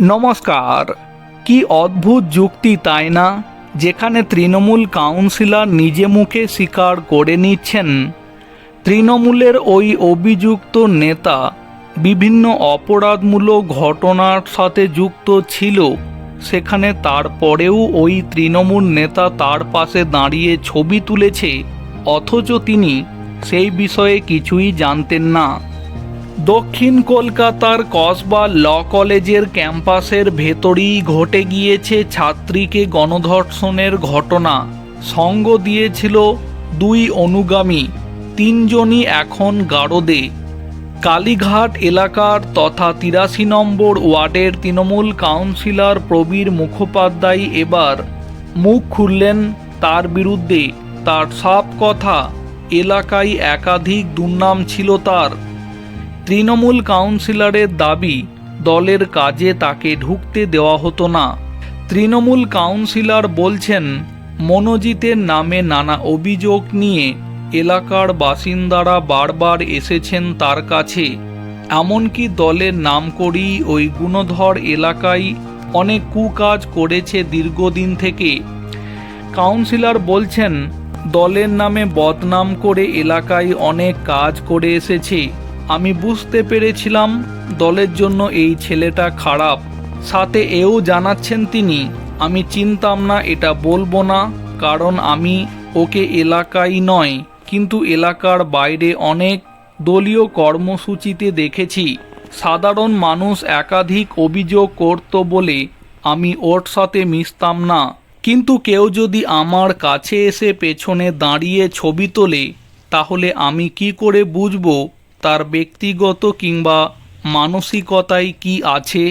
নমস্কার। কি অদ্ভুত যুক্তি তাই না? যেখানে তৃণমূল কাউন্সিলর নিজে মুখে স্বীকার করে নিচ্ছেন। তৃণমূলের ওই অভিযুক্ত নেতা বিভিন্ন অপরাধমূলক ঘটনার সাথে যুক্ত ছিল। সেখানে তারপরেও ওই তৃণমূল নেতা তার পাশে দাঁড়িয়ে ছবি তুলেছে। অথচ তিনি সেই বিষয়ে কিছুই জানতেন না। দক্ষিণ কলকাতার কসবা ল কলেজের ক্যাম্পাসের ভেতরেই ঘটে গিয়েছে ছাত্রীকে গণধর্ষণের ঘটনা। সঙ্গ দিয়েছিল দুই অনুগামী, তিনজনই এখন গারদে। কালীঘাট এলাকার তথা তিরাশি নম্বর ওয়ার্ডের তৃণমূল কাউন্সিলর প্রবীর মুখোপাধ্যায় এবার মুখ খুললেন তার বিরুদ্ধে। তার সব কথা এলাকায় একাধিক দুর্নাম ছিল তার। তৃণমূল কাউন্সিলরের দাবি, দলের কাজে তাকে ঢুকতে দেওয়া হতো না। তৃণমূল কাউন্সিলর বলছেন, মনোজিতের নামে নানা অভিযোগ নিয়ে এলাকার বাসিন্দারা বারবার এসেছেন তার কাছে। এমনকি দলের নাম করেই ওই গুণধর এলাকায় অনেক কুকাজ করেছে দীর্ঘদিন থেকে। কাউন্সিলর বলছেন, দলের নামে বদনাম করে এলাকায় অনেক কাজ করে এসেছে। আমি বুঝতে পেরেছিলাম দলের জন্য এই ছেলেটা খারাপ। সাথে এও জানাচ্ছেন তিনি, আমি চিনতাম না এটা বলব না, কারণ আমি ওকে এলাকায় নয়, কিন্তু এলাকার বাইরে অনেক দলীয় কর্মসূচিতে দেখেছি। সাধারণ মানুষ একাধিক অভিযোগ করত বলে আমি ওর সাথে মিশতাম না, কিন্তু কেউ যদি আমার কাছে এসে পেছনে দাঁড়িয়ে ছবি তোলে, তাহলে আমি কি করে বুঝব? তার ব্যক্তিগত কিংবা মানসিকতায় কি আছে?